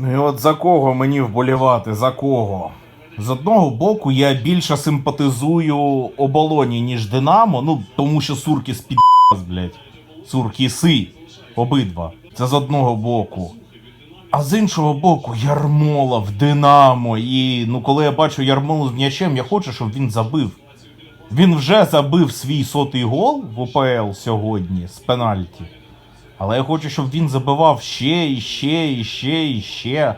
Ну і от за кого мені вболівати? За кого? З одного боку, я більше симпатизую оболоні, ніж Динамо, ну тому що сурки з під блядь. Сурки си. Обидва. Це з одного боку. А з іншого боку, Ярмола в Динамо. І ну, коли я бачу Ярмолу з м'ячем, я хочу, щоб він забив. Він вже забив свій сотий гол в УПЛ сьогодні з пенальті. Але я хочу, щоб він забивав ще і ще, і ще, і ще.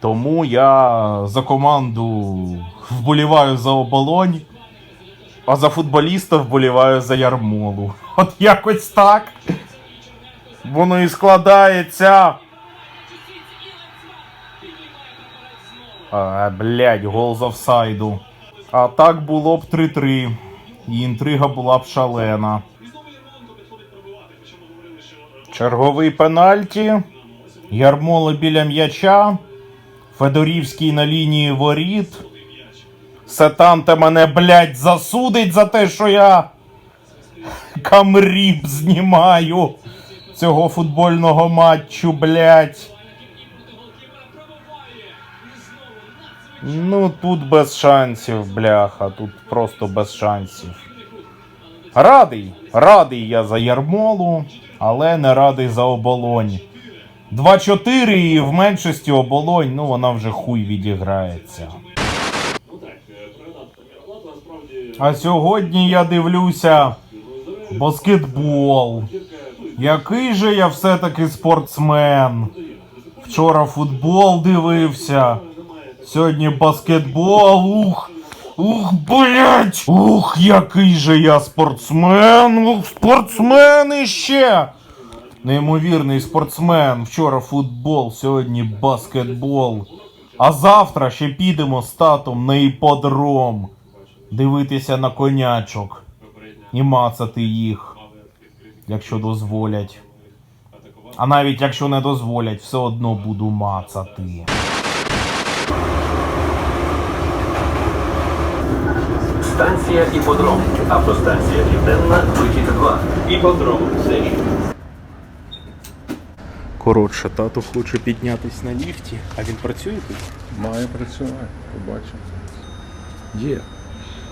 Тому я за команду вболіваю за оболонь, а за футболіста вболіваю за Ярмолу. От якось так. Воно і складається. А, блядь, гол з офсайду. А так було б 3-3. І інтрига була б шалена. Черговий пенальті. Ярмола біля м'яча. Федорівський на лінії воріт. Сетанте мене, блядь, засудить за те, що я камріб знімаю цього футбольного матчу, блядь. Ну, тут без шансів, бляха, тут просто без шансів. Радий, радий я за Ярмолу, але не радий за оболонь. 2-4 і в меншості оболонь, ну вона вже хуй відіграється. А сьогодні я дивлюся баскетбол. Який же я все-таки спортсмен. Вчора футбол дивився. Сьогодні баскетбол. Ух. Ух, блять! Ух, який же я спортсмен! Ух, спортсмен іще! Неймовірний спортсмен. Вчора футбол, сьогодні баскетбол. А завтра ще підемо з татом на іподром. Дивитися на конячок. І мацати їх. Якщо дозволять. А навіть якщо не дозволять, все одно буду мацати. Станція Іподром. Автостанція Південна, вихід 2. Іподром. Коротше, тато хоче піднятись на ліфті, а він працює тут? Має працювати, побачимо. Є.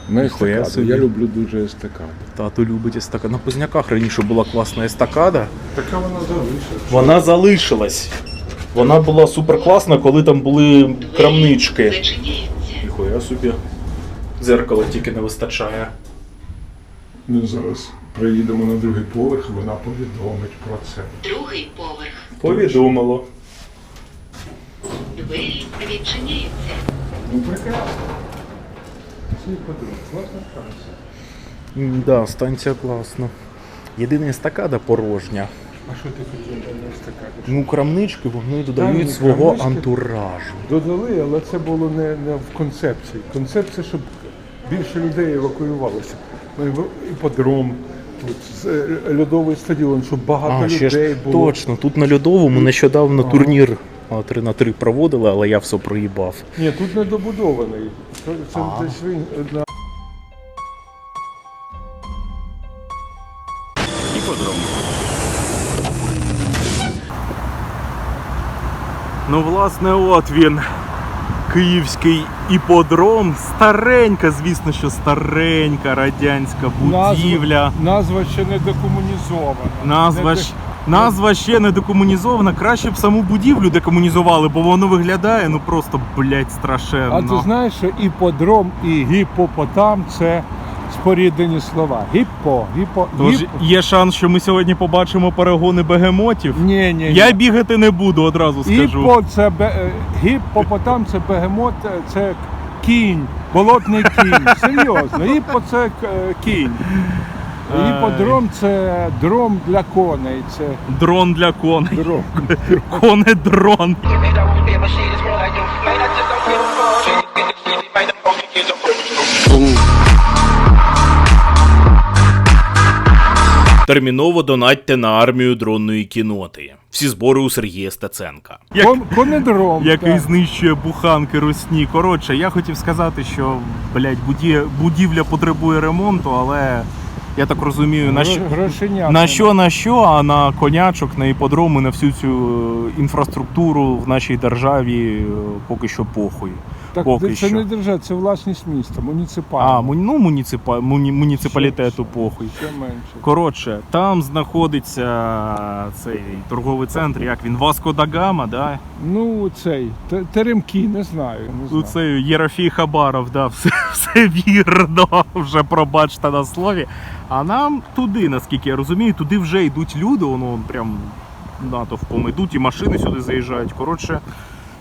Ми естакаду. собі. Я люблю дуже естакаду. Тато любить естакаду. На Позняках раніше була класна естакада. Така вона залишилась. Вона залишилась. Вона була супер класна, коли там були крамнички. Ніхуя собі. Дзеркала тільки не вистачає. Ми зараз приїдемо на другий поверх, вона повідомить про це. Другий поверх. Повідомило. Двері відчиняються. Ну прекрасно. Цей подруг, класна станція. Да, станція класна. Єдина естакада порожня. А що ти хотів на естакаду? Ну, крамнички вони додають свого крамнички. антуражу. Додали, але це було не, не в концепції. Концепція, щоб більше людей евакуювалося. Іподром, тут е, льодовий стадіон, щоб багато А, ще людей ж було. точно, тут на льодовому нещодавно турнір 3 на 3 проводили, але я все проїбав. Ні, тут не добудований. Це, це А. десь він на Ну, власне, от він. Київський іподром. Старенька, звісно, що старенька радянська будівля. Назва, назва ще не декомунізована. Назва, Не ж, назва ще не декомунізована. Краще б саму будівлю декомунізували, бо воно виглядає ну просто, блядь, страшенно. А ти знаєш, що іподром і гіпопотам це споріднені слова. Гіппо, гіпо, Тож є шанс, що ми сьогодні побачимо перегони бегемотів. Ні, ні, Я бігати не буду, одразу скажу. Іпо це бе... е, гіпопотам це бегемот, е, це кінь, болотний кінь. Серйозно, іпо це е, кінь. Ай. Іподром це дром для коней. Це Дрон для коней. дром. Коне дрон. Терміново донатьте на армію дронної кіноти. Всі збори у Сергія Стеценка. Як, Кон, який так. знищує буханки русні. Коротше, я хотів сказати, що блядь, буді, будівля потребує ремонту, але Я так розумію, на що, Грошенята. на що на що, а на конячок, на іподроми, на всю цю е, інфраструктуру в нашій державі е, поки що похуй. Так поки це що. не держава, це власність міста, муніципальна. А, му- ну, муніципа, муні, муніципалітету похуй. Ще менше. Коротше, там знаходиться цей торговий центр, як він, Васко да Гама, да? Ну, цей, те- теремки, не знаю. Не знаю. Ну, це Єрофій Хабаров, да, все, все вірно, вже пробачте на слові. А нам туди, наскільки я розумію, туди вже йдуть люди, воно прям натовпом йдуть, і машини сюди заїжджають. Коротше,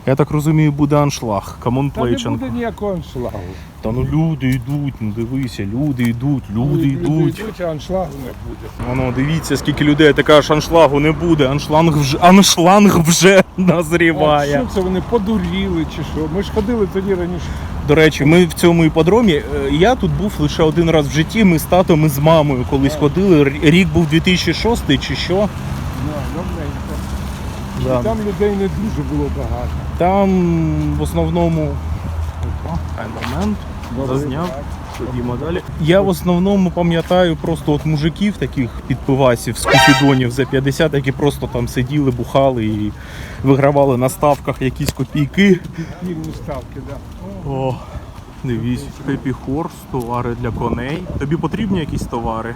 я так розумію, буде аншлаг. Камон Та не буде ніякого аншлагу. Та ну люди йдуть, ну дивися, люди йдуть, люди йдуть. йдуть, а аншлагу не буде. Воно дивіться, скільки людей така ж аншлагу не буде. Аншланг вже аншланг вже А назріває. що це вони подуріли чи що? Ми ж ходили тоді раніше. До речі, ми в цьому іподромі. е, Я тут був лише один раз в житті. Ми з татом і з мамою колись ходили. Рік був 2006 чи що. Ну, давненько. Да. І Там людей не дуже було багато. Там в основному. Хай момент. Зазняв. Ходімо далі. Я в основному пам'ятаю просто от мужиків, таких підпивасів з купідонів за 50, які просто там сиділи, бухали і вигравали на ставках якісь копійки. Підпільні ставки, так. Да. О, дивись, Happy Horse, товари для коней. Тобі потрібні якісь товари?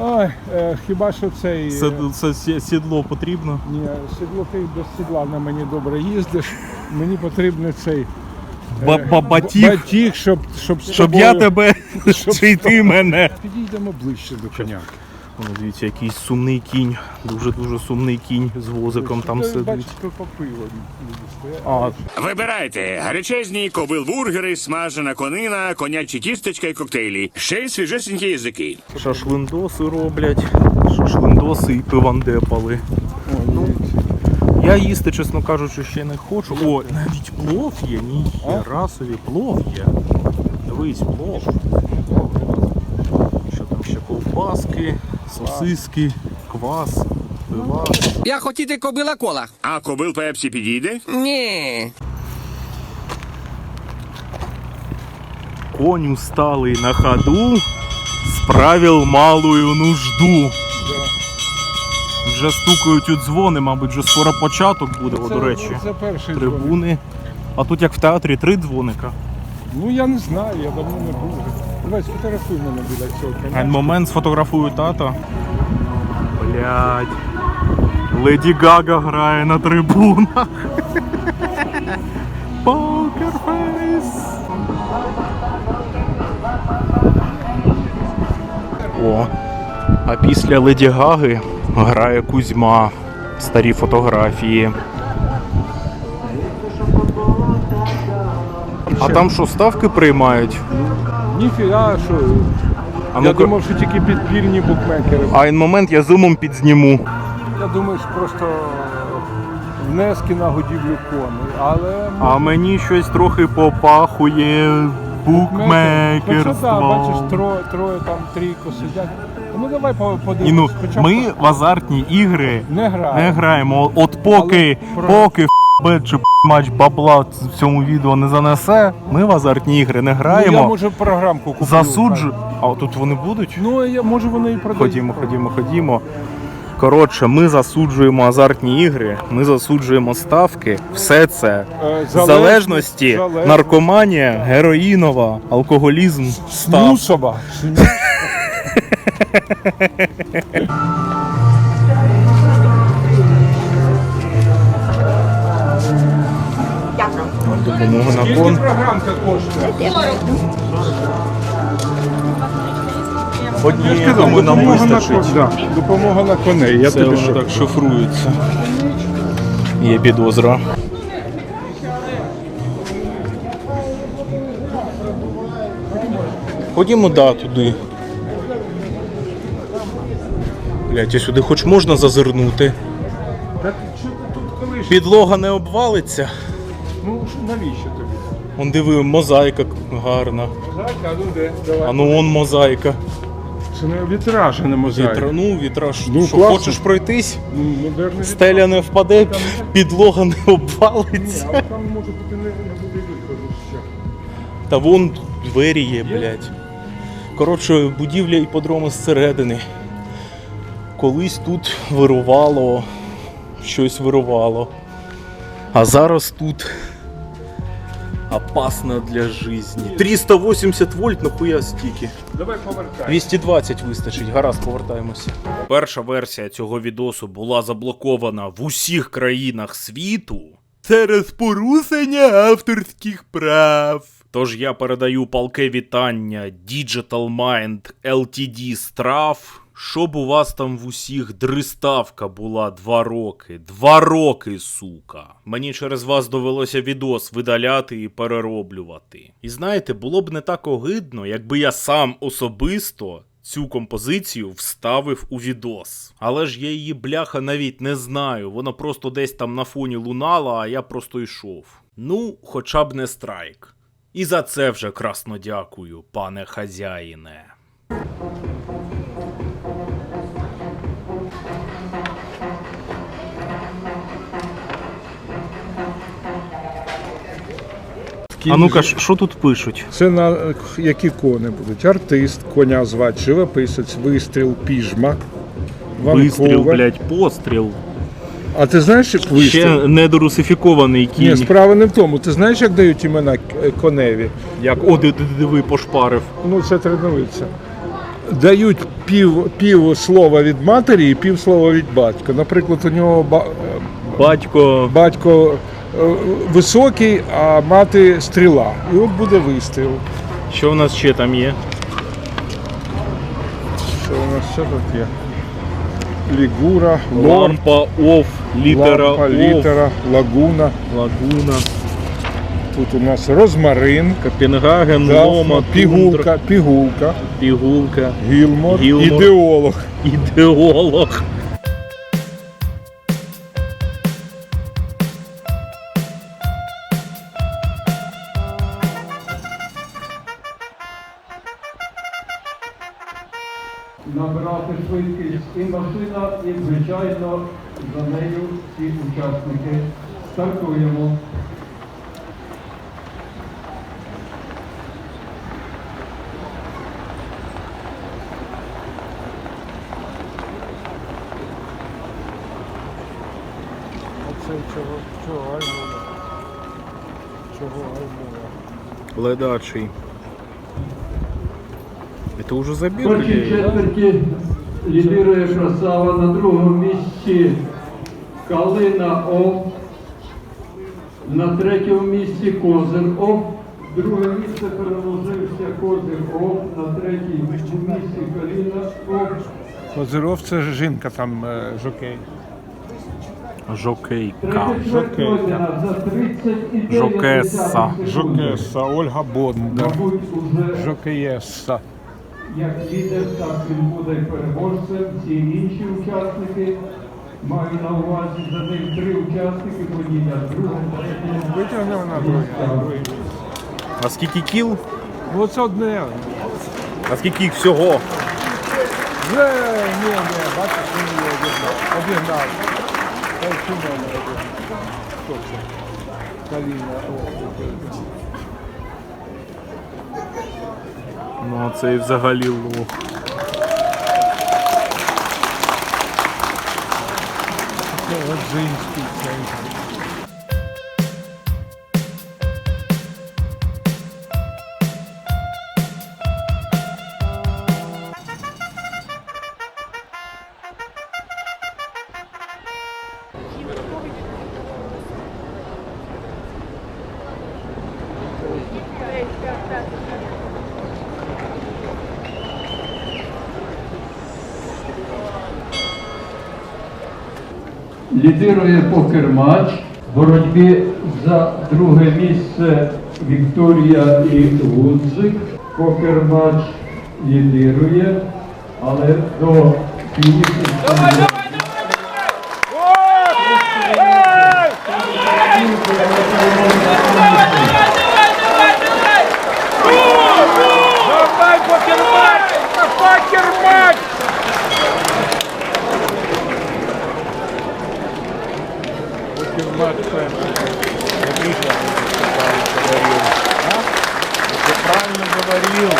Ой, е, хіба що цей. е, це сі- сідло потрібно. Ні, сідло ти без сідла на мені добре їздиш. Мені потрібен цей Ба- е, ба- Батіг, батіг, щоб, щоб, з щоб тобою- я тебе щоб чи ти мене. Підійдемо ближче до коняки. О, дивіться, якийсь сумний кінь, дуже-дуже сумний кінь з возиком там сидить. А, Вибирайте гарячезні ковил-бургери, смажена конина, конячі тістечка і коктейлі. Ще й свіжесенькі язики. шашлиндоси роблять, шашлиндоси і пивандепали. Дивіться. Я їсти, чесно кажучи, ще не хочу. О, навіть плов є, ні, ніхера собі, плов є. Дивись, плов. Що там ще ковбаски, сосиски, квас, пивас. Я хотіти кобила кола. А кобил Пепсі підійде? Ні. Конь усталый на ходу, справил малую нужду. Вже стукають у дзвони, мабуть, вже скоро початок буде, о, до речі. Це перший дзвоник. Трибуни. А тут як в театрі три дзвоника. Ну я не знаю, я давно не був. Давай сфотографуй мене біля цього А коня. момент сфотографую тата. Блять. Леді Гага грає на трибунах. Покерфейс. О. А після Леді Гаги грає Кузьма. Старі фотографії. А там що, ставки приймають? Ніфіга, що. А я ну-ка. думав, що тільки підпільні букмекери. А ін момент я зумом підзніму. Я думаю, що просто внески на годівлю коней. Але А мені щось трохи попахує Ну, що, да, бачиш, букмекерством. троє, троє там трійко сидять. Ну давай по- І ну, подивимось. Спочатку ми в азартні ігри не граємо. не граємо. От поки, Але про- поки бет чи матч бабла в цьому відео не занесе, ми в азартні ігри не Ну, я граємо. може програмку куплю. Засуджу. А тут вони будуть? Ну, я, може вони і продають. Ходімо, ходімо, ходімо. Коротше, ми засуджуємо азартні ігри, ми засуджуємо ставки, все це. Е, Залежності, залежність. наркоманія, героїнова, алкоголізм, став. Снусова. Допомога на програмка коштує? Однієї нам допомога на вистачить. кон- да, допомога на коней. Я Це тобі воно що? так шифрується. Є підозра. Ходімо, да, туди. Блять, а сюди хоч можна зазирнути. Так що ти тут колиш? Підлога не обвалиться. Ну, навіщо тобі? Он диви, мозаїка гарна. Так, а ну де? Давай. А ну он мозаїка. Це не вітраж, а не мозаїка. Вітра, ну, вітраж. Ну, що, класно. хочеш пройтись? Ну, модерний Стеля не впаде, підлога не обвалиться. Ні, а там може бути не, не буде виходу ще. Та вон двері є, блядь. Коротше, будівля іпподрому зсередини. Колись тут вирувало, щось вирувало. А зараз тут опасно для жизни. 380 вольт, нахуя стільки. Давай повертай. 220 вистачить, гаразд, повертаємося. Перша версія цього відосу була заблокована в усіх країнах світу через порушення авторських прав. Тож я передаю палке вітання Digital Mind LTD Страв. Щоб у вас там в усіх дриставка була два роки. Два роки, сука. Мені через вас довелося відос видаляти і перероблювати. І знаєте, було б не так огидно, якби я сам особисто цю композицію вставив у відос. Але ж я її бляха навіть не знаю. Вона просто десь там на фоні лунала, а я просто йшов. Ну, хоча б не страйк. І за це вже красно дякую, пане хазяїне. А ну-ка, що тут пишуть? Це на які кони будуть? Артист, коня звати, живописець, вистріл, піжма. Вистріл, Ванкове. блядь, постріл. А ти знаєш, як вистріл? Ще недорусифікований кінь. Ні, справа не в тому. Ти знаєш, як дають імена е, коневі? Як о, ди- ди- диви, пошпарив. Ну, це тренується. Дають пів, пів слова від матері і пів слова від батька. Наприклад, у нього ба- е, Батько. батько високий, а мати стріла. І от буде вистріл. Що в нас ще там є? Що у нас ще тут є? Лігура, лор, Лампа оф, літера лампа, оф, літера, лагуна. лагуна, Тут у нас розмарин, Копенгаген, Дафна, Лома, пігулка, пігулка, пігулка, гілмор, Гілмор. ідеолог. ідеолог. І звичайно за нею всі учасники. Стартуємо. Чого, чого альбома? Чого альбома? Ледачий. Это уже забіг? В першій четверті лідирує красава на другому місці Калина О. На третьому місці Козир О. Друге місце переложився Козир О. На третій місці Калина О. Козиров це жінка там е, жокей. Жокейка. Чверть за 39 Жокеса. Жокеса, Ольга Бондар. Мабуть, уже Жокеєса. Як лідер, так він буде переможцем. Всі інші учасники маю на увазі за ним три учасники третє. Витягне друге. А скільки кіл? Ну це одне. А скільки їх всього? Вже, ні, ні, бачиш, він її обігнав. Обігнав. Та й чому не обігнав? Хто це? Каліна. О, Ну, це і взагалі лох. Це Родзинський цей. Лідирує покер-матч. В боротьбі за друге місце Вікторія і Гудзик. Покер-матч лідирує, але до фінішу. Покермать перший. Я правильно говорил. А? Я правильно говорил.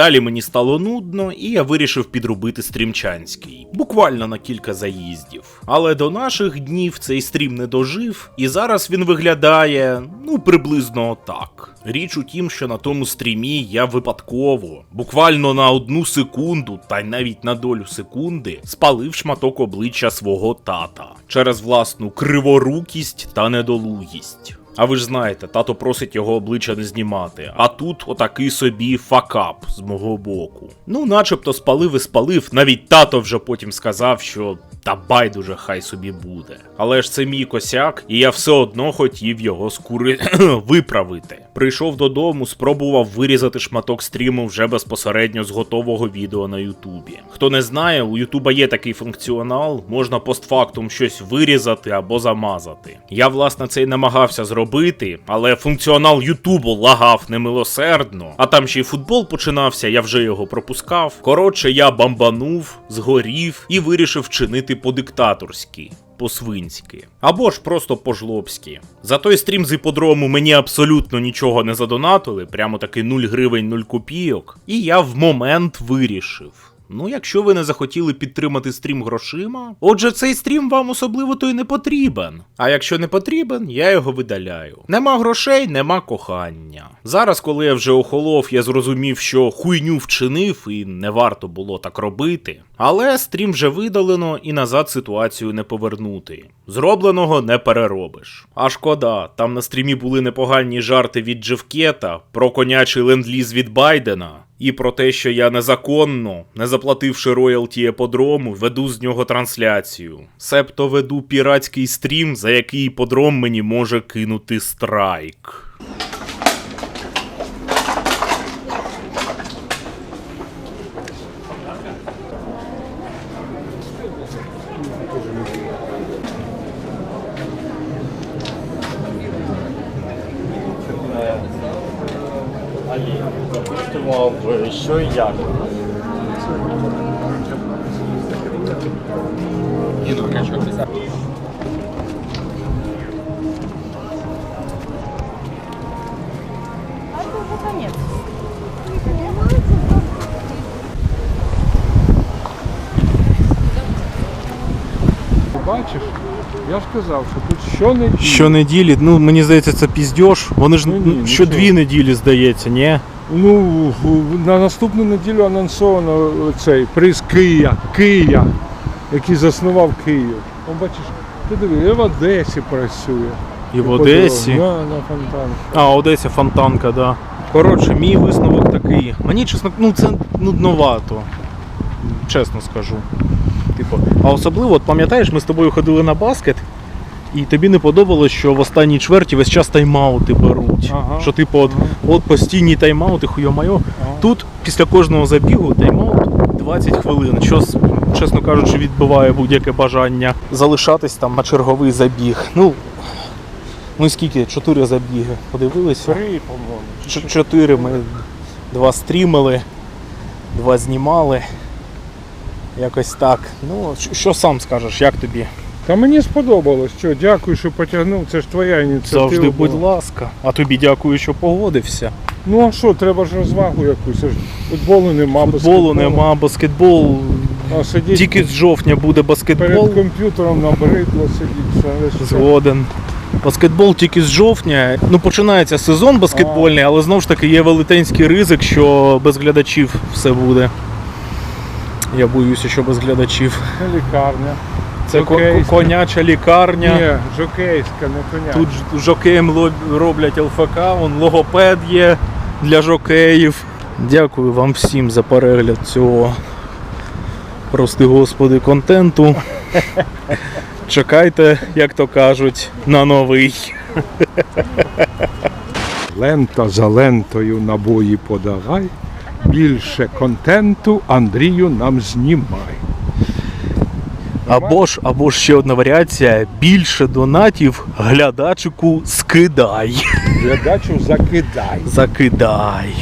Далі мені стало нудно, і я вирішив підробити стрімчанський. Буквально на кілька заїздів. Але до наших днів цей стрім не дожив, і зараз він виглядає ну приблизно так. Річ у тім, що на тому стрімі я випадково, буквально на одну секунду, та й навіть на долю секунди, спалив шматок обличчя свого тата через власну криворукість та недолугість. А ви ж знаєте, тато просить його обличчя не знімати. А тут отакий собі факап з мого боку. Ну, начебто спалив і спалив. Навіть тато вже потім сказав, що та байдуже хай собі буде. Але ж це мій косяк, і я все одно хотів його скури виправити. Прийшов додому, спробував вирізати шматок стріму вже безпосередньо з готового відео на Ютубі. Хто не знає, у Ютуба є такий функціонал, можна постфактум щось вирізати або замазати. Я власне це й намагався зробити, але функціонал Ютубу лагав немилосердно, а там ще й футбол починався, я вже його пропускав. Коротше, я бамбанув, згорів і вирішив вчинити по-диктаторськи. По-свинськи. Або ж просто по-жлобськи. За той стрім з іподрому мені абсолютно нічого не задонатили, прямо таки 0 гривень 0 копійок. І я в момент вирішив. Ну, якщо ви не захотіли підтримати стрім грошима, отже, цей стрім вам особливо то й не потрібен. А якщо не потрібен, я його видаляю. Нема грошей, нема кохання. Зараз, коли я вже охолов, я зрозумів, що хуйню вчинив і не варто було так робити. Але стрім вже видалено і назад ситуацію не повернути. Зробленого не переробиш. А шкода, там на стрімі були непогані жарти від Джевкета про конячий ленд-ліз від Байдена. І про те, що я незаконно, не заплативши роялті еподрому, веду з нього трансляцію. Себто веду піратський стрім, за який іподром мені може кинути страйк. Бачиш, я ж казав, що тут щонеділі. Щонеділі, ну мені здається, це піздьош. Вони ж Ну, ні, ну, що нічого. дві неділі, здається, ні? Ну, на наступну неділю анонсовано цей приз Кия, Кия, який заснував Київ. О, бачиш, ти диви, і в Одесі працює. І в Одесі. На, на фонтан. А, Одесі фонтанка, да. Коротше, мій висновок такий. Мені чесно, ну це нудновато. Чесно скажу. Типу, а особливо, от пам'ятаєш, ми з тобою ходили на баскет, і тобі не подобалось, що в останній чверті весь час тайм-аути беруть. Ага. Що, типу, от, от постійні тайм-аути, хуйо-майо. Ага. Тут після кожного забігу тайм-аут 20 хвилин, що, чесно кажучи, відбиває будь-яке бажання залишатись там на черговий забіг. Ну, ну і скільки? Чотири забіги. Подивилися? Три, по-моєму. Чотири ми два стрімили, два знімали. Якось так. Ну, що сам скажеш, як тобі? Та мені сподобалось. Що, дякую, що потягнув. Це ж твоя ініціатива. Завжди будь ласка. А тобі дякую, що погодився. Ну а що, треба ж розвагу якусь. Футболу нема, Футболу нема, баскетбол. А сидіть Тільки з жовтня буде баскетбол. перед комп'ютером набридло сидіть. Згоден. Баскетбол тільки з жовтня. Ну, починається сезон баскетбольний, але знову ж таки є велетенський ризик, що без глядачів все буде. Я боюся, що без глядачів. Лікарня. Це Жокейська. коняча лікарня. Ні, жокейська, не коня. Тут ж- жокеєм ло- роблять ЛФК, вон логопед є для жокеїв. Дякую вам всім за перегляд цього, прости господи, контенту. Чекайте, як то кажуть, на новий. Лента за лентою набої подавай. Більше контенту Андрію нам знімай. Або ж, або ж ще одна варіація: більше донатів глядачику скидай. Глядачу закидай. Закидай.